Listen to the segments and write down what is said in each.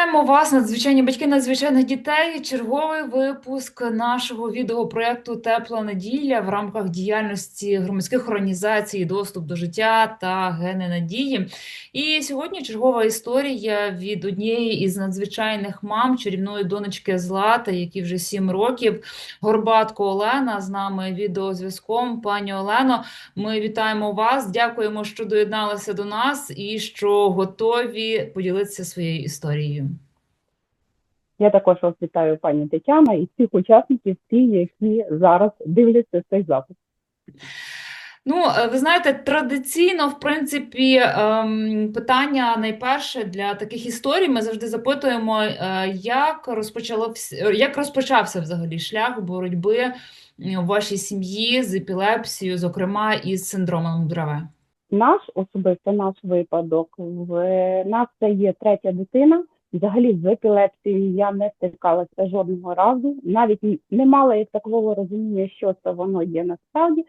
Вітаємо вас, надзвичайні батьки надзвичайних дітей. Черговий випуск нашого відеопроекту Тепла неділя в рамках діяльності громадських організацій, доступ до життя та гени надії. І сьогодні чергова історія від однієї із надзвичайних мам чарівної донечки Злати, які вже сім років. Горбатко Олена з нами відеозв'язком. Пані Олено, ми вітаємо вас. Дякуємо, що доєдналися до нас і що готові поділитися своєю історією. Я також вас вітаю, пані Тетяна, і всіх учасників, ті, які зараз дивляться цей запис. Ну, е, ви знаєте, традиційно, в принципі, ем, питання найперше для таких історій ми завжди запитуємо, е, як розпочало як розпочався взагалі шлях боротьби у вашій сім'ї з епілепсією, зокрема із синдромом Древе? Наш особисто наш випадок в нас це є третя дитина. Взагалі з епілепсією я не стикалася жодного разу, навіть не мала як такого розуміння, що це воно є насправді.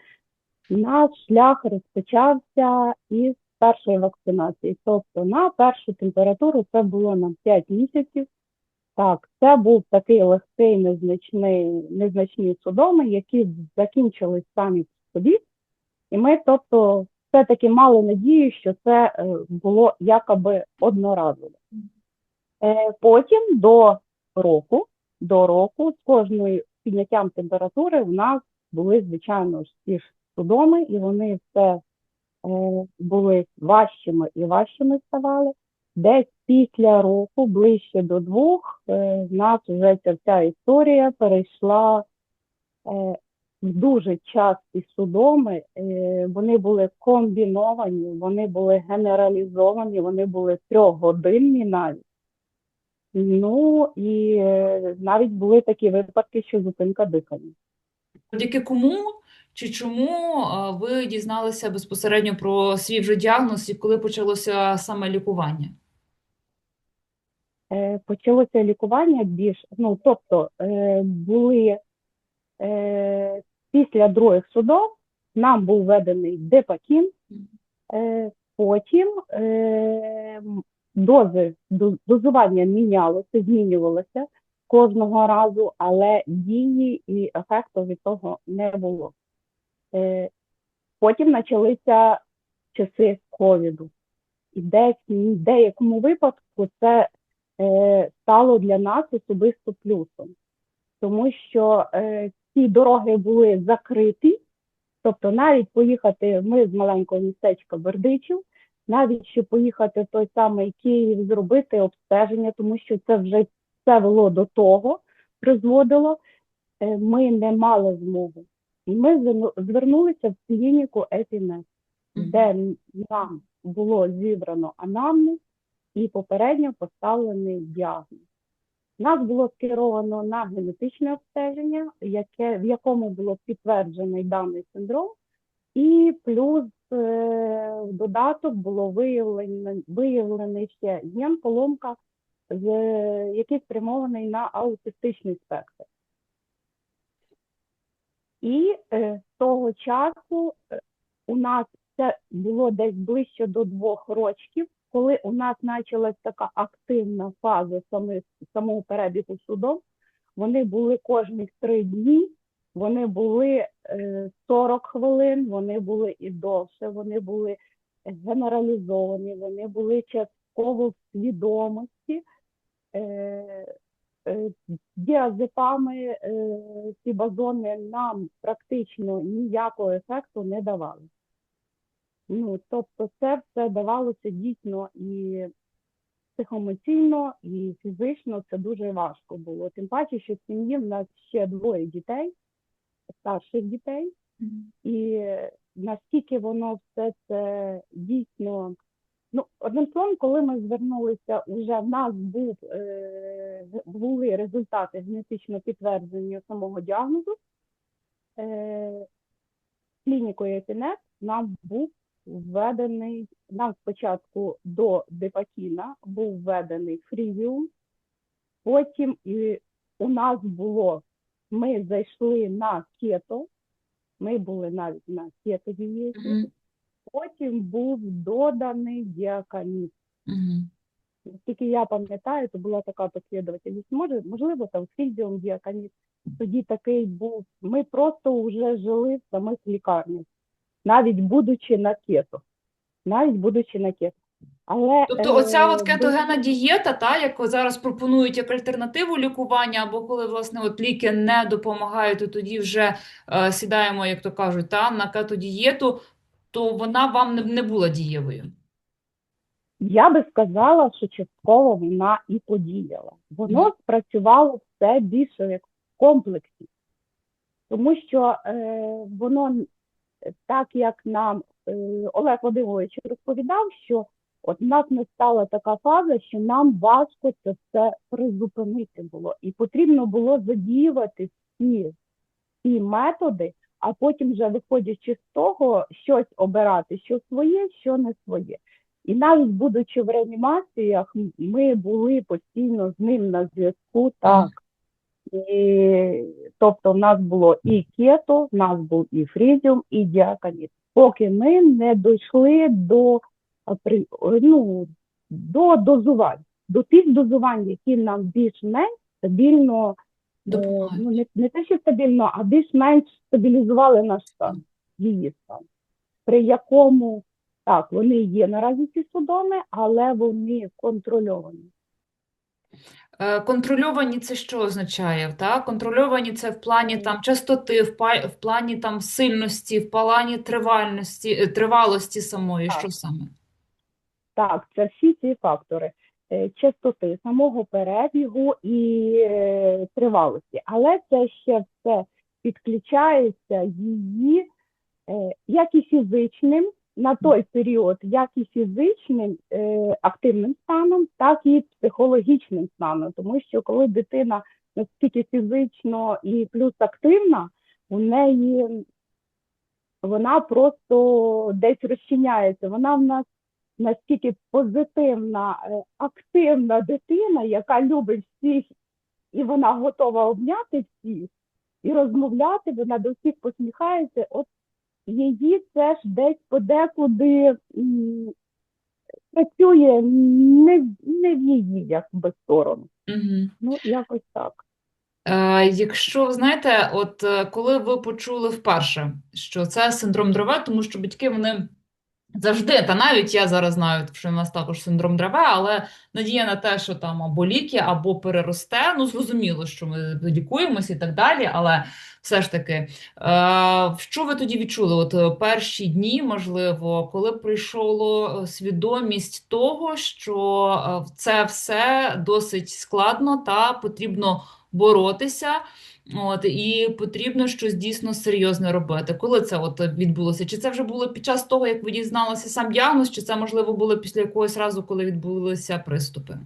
Наш шлях розпочався із першої вакцинації. Тобто на першу температуру це було на 5 місяців. Так, це був такий легкий, незначний, незначні судоми, які закінчились самі в собі. І ми, тобто, все-таки мали надію, що це е, було якоби одноразово. Е, потім до року, до року, з кожною підняттям температури у нас були, звичайно ті ж судоми, і вони все е, були важчими і важчими ставали. Десь після року, ближче до двох, в нас вже ця вся історія перейшла в дуже часті судоми, е, вони були комбіновані, вони були генералізовані, вони були трьохгодинні навіть. Ну і е, навіть були такі випадки, що зупинка дихання. Завдяки кому чи чому ви дізналися безпосередньо про свій вже діагноз і коли почалося саме лікування? Е, почалося лікування більш, ну тобто були Після других судов нам був введений депакін, е, потім е, дози, дозування мінялося, змінювалося кожного разу, але дії і ефекту від того не було. Е, потім почалися часи ковіду. І десь в деякому випадку це стало для нас особисто плюсом, тому що ці дороги були закриті, тобто навіть поїхати, ми з маленького містечка Бердичів, навіть щоб поїхати в той самий Київ, зробити обстеження, тому що це вже все вело до того, призводило, е, ми не мали змоги. І ми звернулися в клініку Епінес, де нам було зібрано анамнез і попередньо поставлений діагноз. Нас було скеровано на генетичне обстеження, яке, в якому було підтверджений даний синдром, і плюс в додаток було виявлено, виявлений ще ген поломка, який спрямований на аутистичний спектр. І е, з того часу е, у нас це було десь ближче до двох років коли у нас почалась така активна фаза саме, самого перебігу судом, вони були кожні три дні, вони були е, 40 хвилин, вони були і довше, вони були генералізовані, вони були частково в свідомості. Е, е, Діазепами е, ці базони нам практично ніякого ефекту не давали. Ну, тобто, це все давалося дійсно і психоемоційно, і фізично це дуже важко було. Тим паче, що в сім'ї в нас ще двоє дітей, старших дітей, і наскільки воно все це дійсно. Ну, одним словом, коли ми звернулися, вже в нас був, е, були результати генетично підтвердження самого діагнозу. Е, Клінікою ЕТНЕТ нам був введений, нам спочатку до Депакіна був введений фрівіум, потім і у нас було, ми зайшли на кето, ми були навіть на кето дієті, mm -hmm. потім був доданий діакаміт. Mm -hmm. Наскільки я пам'ятаю, то була така послідовательність. Може, можливо, там фізіум діаканіт тоді такий був. Ми просто вже жили в самих лікарнях, навіть будучи на кето. Навіть будучи на кето. Але, Тобто оця от е, кетогенна дієта, та, яку зараз пропонують як альтернативу лікування, або коли власне от ліки не допомагають, то тоді вже е, сідаємо, як то кажуть, та, на кетодієту, то вона вам не, не була дієвою. Я би сказала, що частково вона і подіяла. Воно Мгм. спрацювало все більше як в комплексі, тому що е, воно е, так як нам е, Олег Вадимович розповідав, що от в нас настала така фаза, що нам важко це все призупинити було, і потрібно було задіювати всі ці методи, а потім вже виходячи з того, щось обирати, що своє, що не своє. І навіть будучи в реанімаціях, ми були постійно з ним на зв'язку, так. І, тобто в нас було і кето, в нас був і фрізіум, і діаканіт. Поки ми не дійшли до, ну, до дозувань, до тих дозувань, які нам більш-менш стабільно, е, Допомагають. ну, не, не те, що стабільно, а більш-менш стабілізували наш стан, її стан, при якому так, вони є наразі ці судоми, але вони контрольовані. Е, Контрольовані це що означає? Та? Контрольовані це в плані там частоти, в, па- в плані там сильності, в плані тривальності, е, тривалості самої, Так. що саме? Так, це всі ці фактори е, частоти самого перебігу і е, тривалості. Але це ще все підключається її е, як і фізичним на той період, як і фізичним активним станом, так і психологічним станом. Тому що коли дитина настільки фізично і плюс активна, у неї вона просто десь розчиняється. Вона в нас настільки позитивна, е, активна дитина, яка любить всіх, і вона готова обняти всіх і розмовляти, вона до всіх посміхається. От її це ж десь подекуди працює не, не в її якби сторону. Угу. Ну, якось так. Е, Якщо знаєте, от е, коли ви почули вперше, що це синдром Древе, тому що батьки вони завжди, та навіть я зараз знаю, що в нас також синдром Древе, але надія на те, що там або ліки, або переросте. Ну зрозуміло, що ми лікуємося і так далі, але все ж таки, е, що ви тоді відчули? От е, перші дні, можливо, коли прийшла свідомість того, що е, це все досить складно та потрібно боротися. От, і потрібно щось дійсно серйозне робити. Коли це от відбулося? Чи це вже було під час того, як ви дізналися сам діагноз, чи це можливо було після якогось разу, коли відбулися приступи?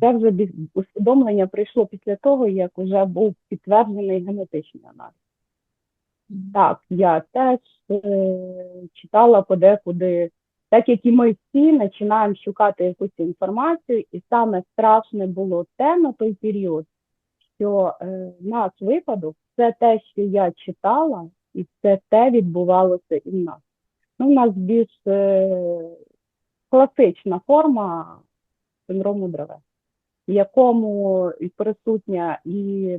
Це вже усвідомлення прийшло після того, як вже був підтверджений генетичний аналіз. Так, я теж е, читала подекуди, так як і ми всі починаємо шукати якусь інформацію, і саме страшне було те на той період, що е, наш випадок це те, що я читала, і це те відбувалося і в нас. Ну, у нас більш е, класична форма синдрому Древе, в якому присутня і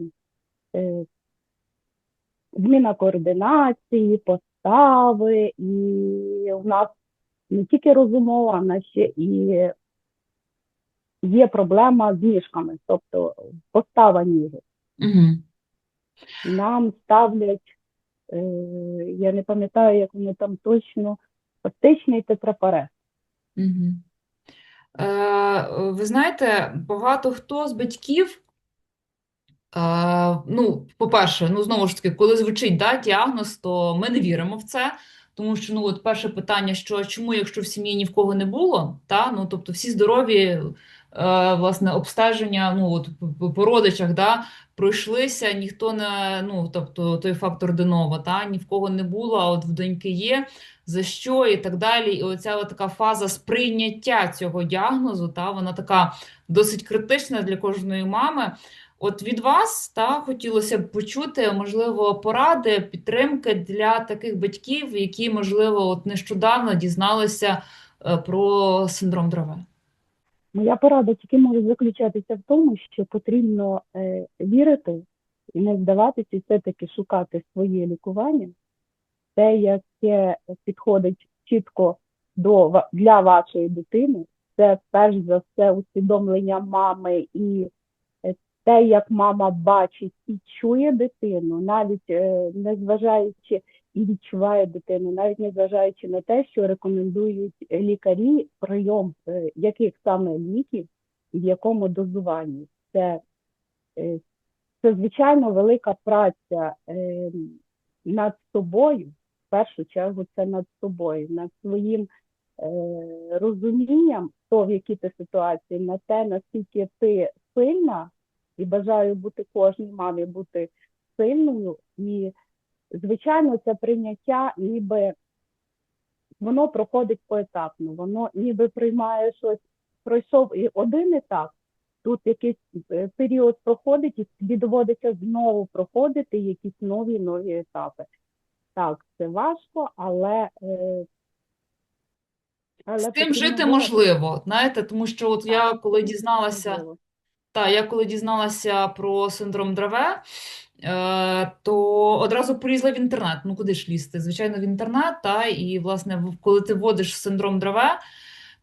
е, зміна координації, постави, і у нас не тільки розумова, а ще і є проблема з ніжками, тобто постава ніжок. Угу. Нам ставлять, е, я не пам'ятаю, як вони там точно, пластичний тетрапарез. Угу. Е, ви знаєте, багато хто з батьків, е, ну, по-перше, ну, знову ж таки, коли звучить да, діагноз, то ми не віримо в це. Тому що ну, от перше питання, що чому, якщо в сім'ї ні в кого не було, та, ну, тобто всі здорові, власне, обстеження ну, от, по- родичах, да, пройшлися, ніхто не, ну, тобто той фактор Денова, та, ні в кого не було, а от в доньки є, за що і так далі. І оця от така фаза сприйняття цього діагнозу, та, вона така досить критична для кожної мами. От від вас та хотілося б почути, можливо, поради, підтримки для таких батьків, які, можливо, от нещодавно дізналися е, про синдром Драва? Моя порада тільки може заключатися в тому, що потрібно е, вірити і не здаватися, і все-таки шукати своє лікування, те, яке підходить чітко до, для вашої дитини, це перш за все усвідомлення мами і е, те, як мама бачить і чує дитину, навіть е, не зважаючи і відчуває дитину, навіть не зважаючи на те, що рекомендують лікарі прийом е, яких саме ліків і в якому дозуванні. Це, е, це звичайно велика праця е, над собою. В першу чергу це над собою, над своїм розумінням, то в якій ти ситуації, на те, наскільки ти сильна, і бажаю бути кожній мамі бути сильною. І, звичайно, це прийняття, ніби воно проходить поетапно, воно ніби приймає щось, пройшов і один етап, тут якийсь е, період проходить, і тобі доводиться знову проходити якісь нові нові етапи. Так, це важко, але, е, але З потрібно жити можливо, знаєте, тому що от я коли дізналася. Так, я коли дізналася про синдром Древе, е, то одразу полізла в інтернет. Ну куди ж лізти? Звичайно, в інтернет, та, і, власне, коли ти вводиш синдром Древе,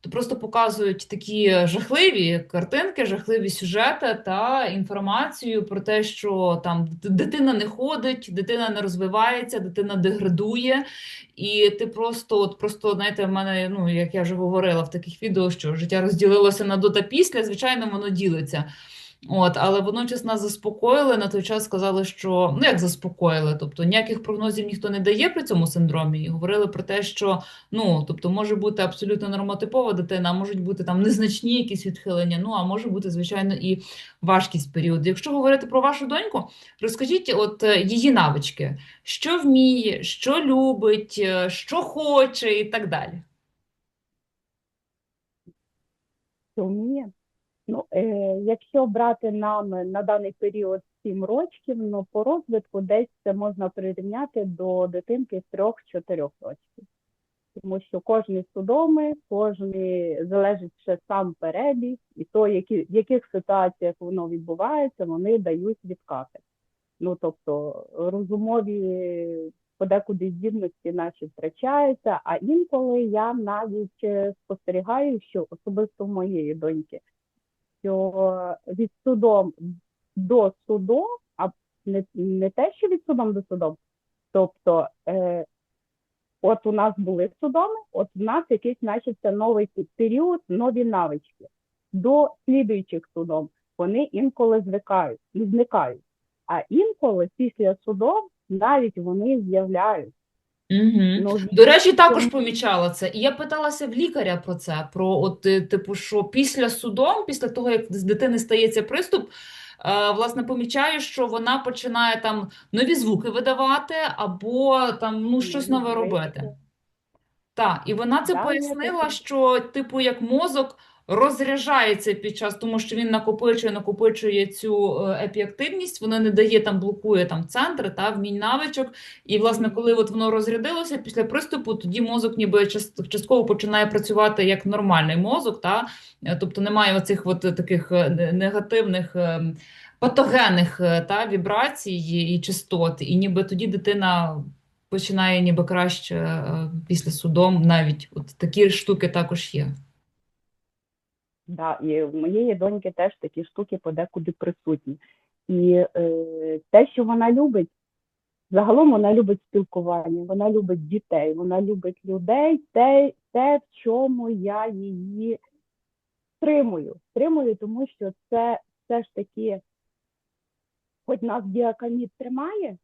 то просто показують такі жахливі картинки, жахливі сюжети та інформацію про те, що там дитина не ходить, дитина не розвивається, дитина деградує. І ти просто, от просто, знаєте, в мене, ну як я вже говорила в таких відео, що життя розділилося на до та після, звичайно, воно ділиться. От, але водночас нас заспокоїли на той час, сказали, що ну як заспокоїли, тобто ніяких прогнозів ніхто не дає при цьому синдромі. І говорили про те, що ну тобто може бути абсолютно нормотипова дитина, можуть бути там незначні якісь відхилення. Ну а може бути звичайно і важкість періоду. Якщо говорити про вашу доньку, розкажіть, от е, її навички, що вміє, що любить, е, що хоче, і так далі. що вміє. Ну, е, якщо брати нам на даний період 7 років, ну по розвитку десь це можна прирівняти до дитинки 3-4 років. Тому що кожний судомий, кожний залежить ще сам перебіг, і то, які, в яких ситуаціях воно відбувається, вони дають відкати. Ну, тобто розумові подекуди здібності наші втрачаються, а інколи я навіть е, спостерігаю, що особисто в моєї доньки, що від судом до судом, а не, не те, що від судом до судом, тобто е, от у нас були судоми, от у нас якийсь почався новий період, нові навички. До слідуючих судом вони інколи звикають, не зникають. А інколи після судом навіть вони з'являють. Угу. До речі, також помічала це. І я питалася в лікаря про це: про от, е, типу, що після судом, після того, як з дитини стається приступ, е, власне, помічаю, що вона починає там нові звуки видавати, або там ну щось нове робити. Так, і вона це пояснила, що, типу, як мозок розряджається під час, тому що він накопичує, накопичує цю е, епіактивність, воно не дає там, блокує там центри, та, вмінь навичок. І, власне, коли от воно розрядилося після приступу, тоді мозок ніби частково починає працювати як нормальний мозок, та? Е, тобто немає оцих от таких е, негативних. Патогенних та вібрацій і частот, і ніби тоді дитина починає ніби краще після судом, навіть от такі штуки також є. Да, і в моєї доньки теж такі штуки подекуди присутні. І е, те, що вона любить, загалом вона любить спілкування, вона любить дітей, вона любить людей, те, те в чому я її стримую. Стримую, тому що це все ж таки, хоч нас діакамід тримає,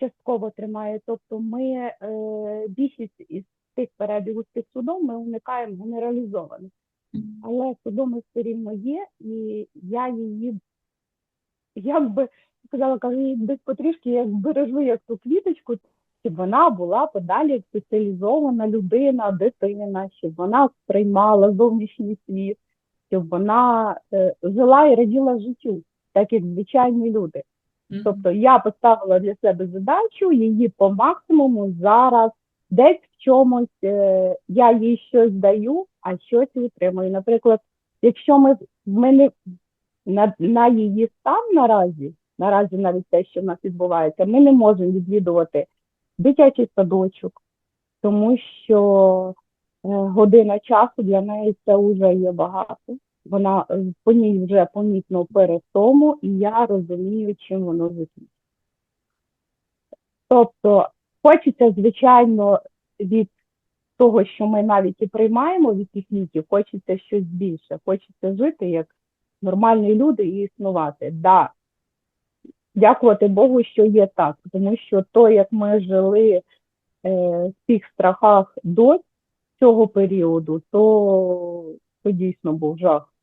частково тримає, тобто ми е, більшість із тих перебігів з тих судом ми уникаємо генералізовано. Але судоми все рівно є, і я її, я б сказала, кажу, її десь потрішки як бережу як ту квіточку, щоб вона була подалі спеціалізована людина, дитина, щоб вона сприймала зовнішній світ, щоб вона е, жила і раділа життю, так як звичайні люди. Тобто я поставила для себе задачу її по максимуму зараз десь в чомусь е, я їй щось даю, а щось утримує. Наприклад, якщо ми, ми не на, на її стан наразі, наразі навіть те, що в нас відбувається, ми не можемо відвідувати дитячий садочок, тому що е, година часу для неї це вже є багато. Вона е, по ній вже помітно перестому, і я розумію, чим воно закінчиться. Тобто, хочеться, звичайно, від того, що ми навіть і приймаємо від тих ліків, хочеться щось більше, хочеться жити як нормальні люди і існувати. Да, дякувати Богу, що є так, тому що то, як ми жили е, в цих страхах до цього періоду, то, то дійсно був жах.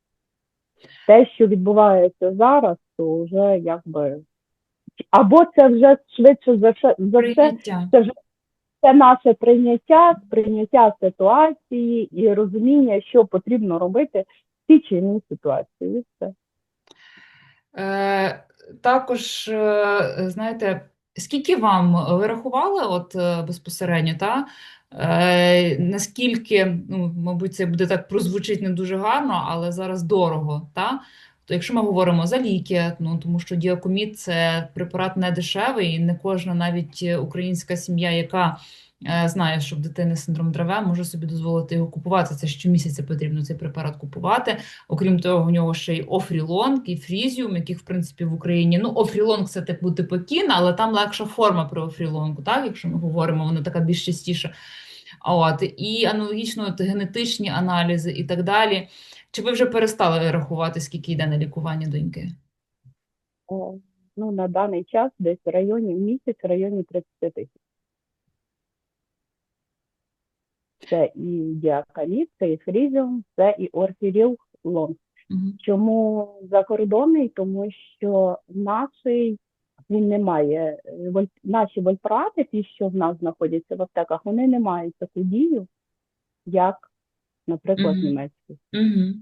Те, що відбувається зараз, то вже якби. Або це вже швидше за все, за все це вже це наше прийняття, прийняття ситуації і розуміння, що потрібно робити в тій чи іншій ситуації. Все. Е, також, е, знаєте, скільки вам ви рахували от е, безпосередньо, та? Е, наскільки, ну, мабуть, це буде так прозвучить не дуже гарно, але зараз дорого, та? То якщо ми говоримо за ліки, ну тому що діакомід це препарат не дешевий, і не кожна навіть е, українська сім'я, яка е, знає, що в дитини синдром Древе, може собі дозволити його купувати. Це щомісяця потрібно цей препарат купувати. Окрім того, у нього ще й офрілонг і фрізіум, яких в принципі в Україні ну офрілонг це типу типокін, але там легша форма при офрілонгу, так якщо ми говоримо, вона така більш частіша. От і аналогічно от, генетичні аналізи і так далі. Чи ви вже перестали рахувати, скільки йде на лікування доньки? О, Ну, на даний час десь в районі в місяць, в районі 30 тисяч. Це і діакамід, це і фрізіум, це і орфіріл лонг. Угу. Чому закордонний? Тому що наший він не має е, воль- наші вольпрати, ті, що в нас знаходяться в аптеках, вони не мають таку дію, як, наприклад, Мгм. німецькі. Угу.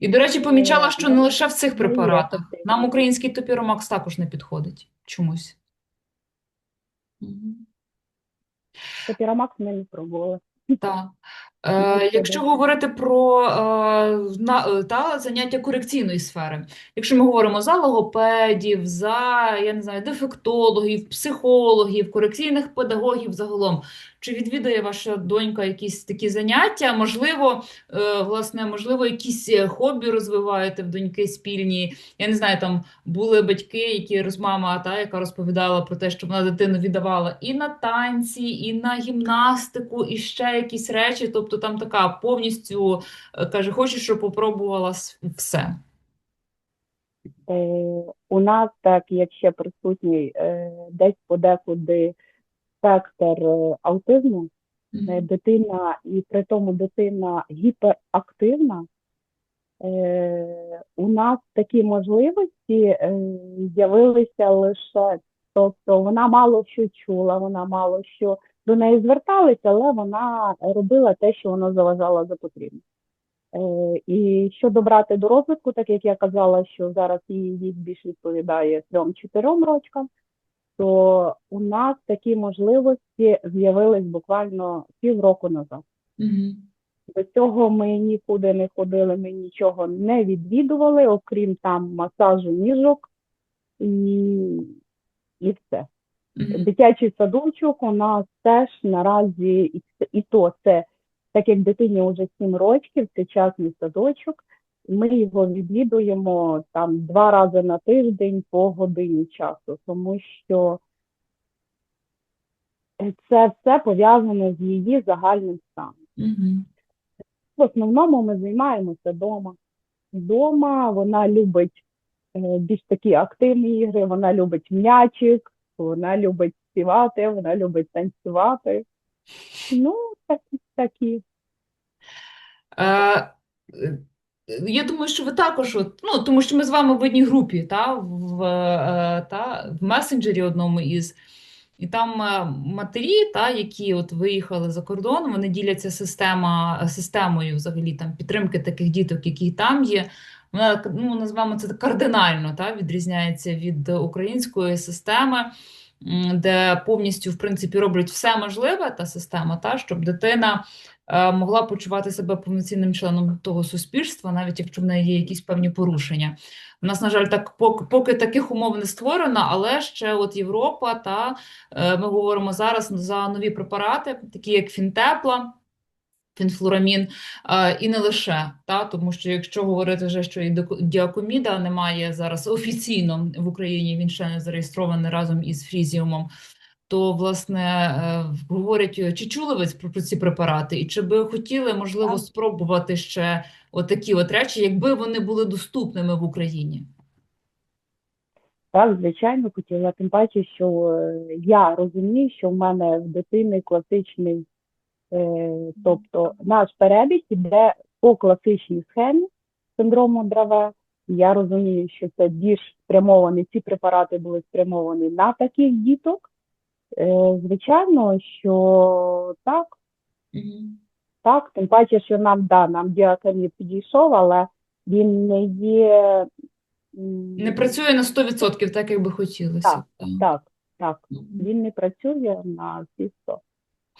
І, до речі, помічала, Е, що не лише в цих ну, препаратах. Нам український топіромакс також не підходить чомусь. Мгм. Топірамакс ми не пробували. Так. Ну, Е, якщо говорити про е, на, е, та, заняття корекційної сфери, якщо ми говоримо за логопедів, за я не знаю, дефектологів, психологів, корекційних педагогів загалом, чи відвідає ваша донька якісь такі заняття? Можливо, е, власне, можливо, якісь е, хобі розвиваєте в доньки спільні. Я не знаю, там були батьки, які розмама, та, яка розповідала про те, що вона дитину віддавала і на танці, і на гімнастику, і ще якісь речі. Тобто там така повністю е, каже, хочу, щоб попробувала все. Е, у нас, так як ще присутній е, десь подекуди спектр аутизму, е, Мгм. дитина, і при тому дитина гіперактивна, у нас такі можливості з'явилися лише, тобто вона мало що чула, вона мало що до неї зверталися, але вона робила те, що вона заважала за потрібне. Е, І щодо брати до розвитку, так як я казала, що зараз її вік більш відповідає 3-4 рочкам, то у нас такі можливості з'явились буквально півроку назад. Мгм. До цього ми нікуди не ходили, ми нічого не відвідували, окрім там масажу ніжок і, і все. Дитячий садочок у нас теж наразі і, то це, так як дитині вже 7 років, це частний садочок. Ми його відвідуємо там два рази на тиждень по годині часу, тому що це все пов'язано з її загальним станом. Мгм. В основному ми займаємося вдома. Вдома вона любить е, більш такі активні ігри, вона любить м'ячик, вона любить співати, вона любить танцювати. Ну, такі, такі. Е, Я думаю, що ви також, ну, тому що ми з вами в одній групі, та, в, е, та, в месенджері одному із. І там е, матері, та, які от виїхали за кордон, вони діляться система, системою взагалі там, підтримки таких діток, які там є. Вона, ну, назвемо це кардинально та, відрізняється від української системи. де повністю, в принципі, роблять все можливе та система, та, щоб дитина е, могла почувати себе повноцінним членом того суспільства, навіть якщо в неї є якісь певні порушення. У нас, на жаль, так поки, поки таких умов не створено, але ще от Європа та е, ми говоримо зараз за нові препарати, такі як Фінтепла. Фінфлурамін, е, і не лише, та, тому що якщо говорити вже, що і діакоміда немає зараз офіційно в Україні, він ще не зареєстрований разом із фрізіумом, то, власне, е, говорять, чи чули ви про, ці препарати, і чи би хотіли, можливо, спробувати ще отакі от речі, якби вони були доступними в Україні? Так, звичайно, хотіла. Тим паче, що е, я розумію, що в мене в дитини класичний, тобто наш перебіг іде по класичній схемі синдрому Драве. Я розумію, що це більш спрямовані, ці препарати були спрямовані на таких діток. Е, звичайно, що так, так, тим паче, що нам, да, нам діакамід підійшов, але він не є. Не працює на 100%, так, як би хотілося. Так. Так, так. Він не працює на всі 100.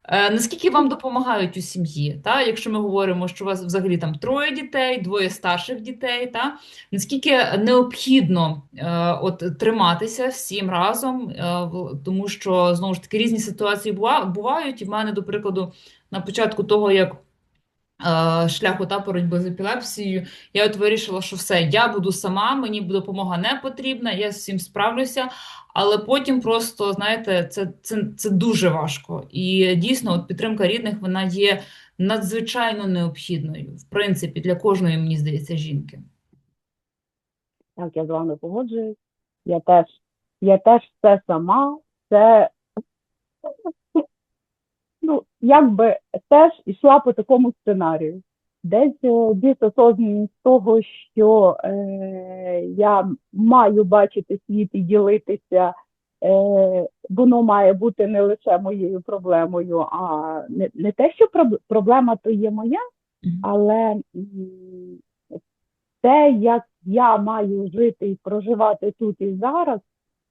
Е, Наскільки вам допомагають у сім'ї? Та? Якщо ми говоримо, що у вас взагалі там троє дітей, двоє старших дітей, та? наскільки необхідно е, от, триматися всім разом, е, тому що, знову ж таки, різні ситуації бува- бувають. І в мене, до прикладу, на початку того, як шляху та боротьби з епілепсією, я от вирішила, що все, я буду сама, мені допомога не потрібна, я з всім справлюся. Але потім просто, знаєте, це, це, це дуже важко. І дійсно, от підтримка рідних вона є надзвичайно необхідною, в принципі, для кожної, мені здається, жінки. Так, я з вами погоджуюсь. Я теж, я теж все сама, це ну, якби теж йшла по такому сценарію. Десь е, дисосознаність того, що е, я маю бачити світ і ділитися, е, воно має бути не лише моєю проблемою, а не, не те, що проблема то є моя, але те, як я маю жити і проживати тут і зараз,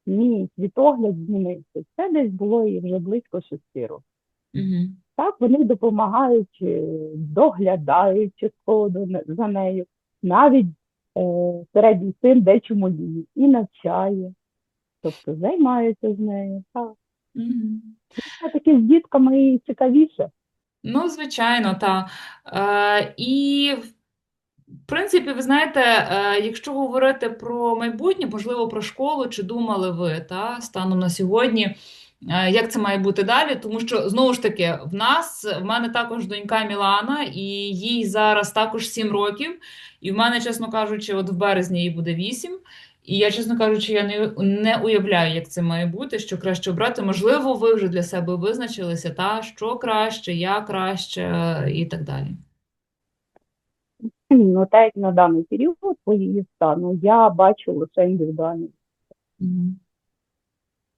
мій світогляд змінився. Це десь було і вже близько шести років. Так, вони допомагають, е, доглядають частково за нею. Навіть е, середній син дечому її і навчає, тобто займається з нею. Так. Мгм. А таки з дітками і цікавіше. Ну, звичайно, та. Е, і, в принципі, ви знаєте, е, якщо говорити про майбутнє, можливо, про школу, чи думали ви, та, станом на сьогодні, як це має бути далі? Тому що, знову ж таки, в нас, в мене також донька Мілана, і їй зараз також 7 років, і в мене, чесно кажучи, от в березні їй буде 8. І я, чесно кажучи, я не, не уявляю, як це має бути, що краще обрати. Можливо, ви вже для себе визначилися, та що краще, як краще е, і так далі. Ну, так як на даний період по її стану, я бачу лише індивідуальний. Мгм.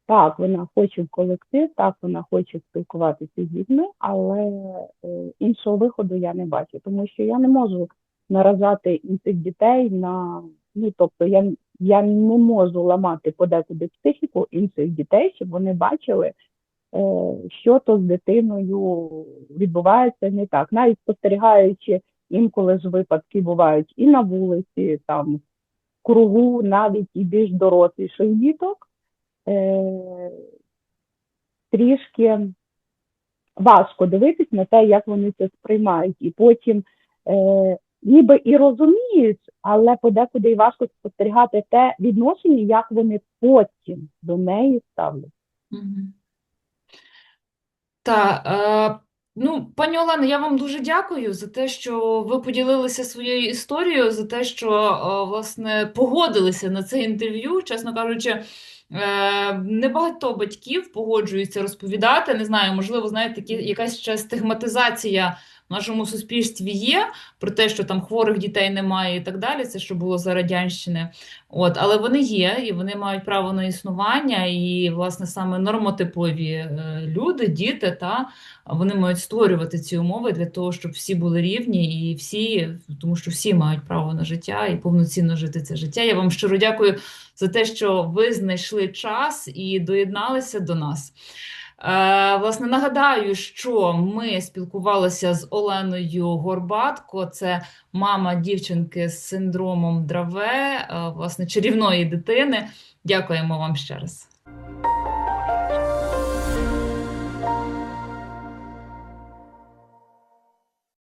Так, вона хоче в колектив, так, вона хоче спілкуватися з дітьми, але е, іншого виходу я не бачу, тому що я не можу наражати інших дітей на, ну, тобто я, я не можу ламати подекуди психіку інших дітей, щоб вони бачили, е, що то з дитиною відбувається не так. Навіть спостерігаючи, інколи ж випадки бувають і на вулиці, там, в кругу, навіть і більш доросліших діток трішки важко дивитись на те, як вони це сприймають. І потім е, ніби і розуміють, але подекуди і важко спостерігати те відношення, як вони потім до неї ставлять. Мгм. Та, е, ну, пані Олено, я вам дуже дякую за те, що ви поділилися своєю історією, за те, що, е, власне, погодилися на це інтерв'ю. Чесно кажучи, е, небагато батьків погоджуються розповідати. Не знаю, можливо, знаєте, такі, якась ще стигматизація в нашому суспільстві є, про те, що там хворих дітей немає і так далі, це що було за радянщини. От, але вони є, і вони мають право на існування, і, власне, саме нормотипові е, люди, діти, та вони мають створювати ці умови для того, щоб всі були рівні і всі, тому що всі мають право на життя і повноцінно жити це життя. Я вам щиро дякую за те, що ви знайшли час і доєдналися до нас. Е, Власне, нагадаю, що ми спілкувалися з Оленою Горбатко, це мама дівчинки з синдромом Драве, е, власне, чарівної дитини. Дякуємо вам ще раз.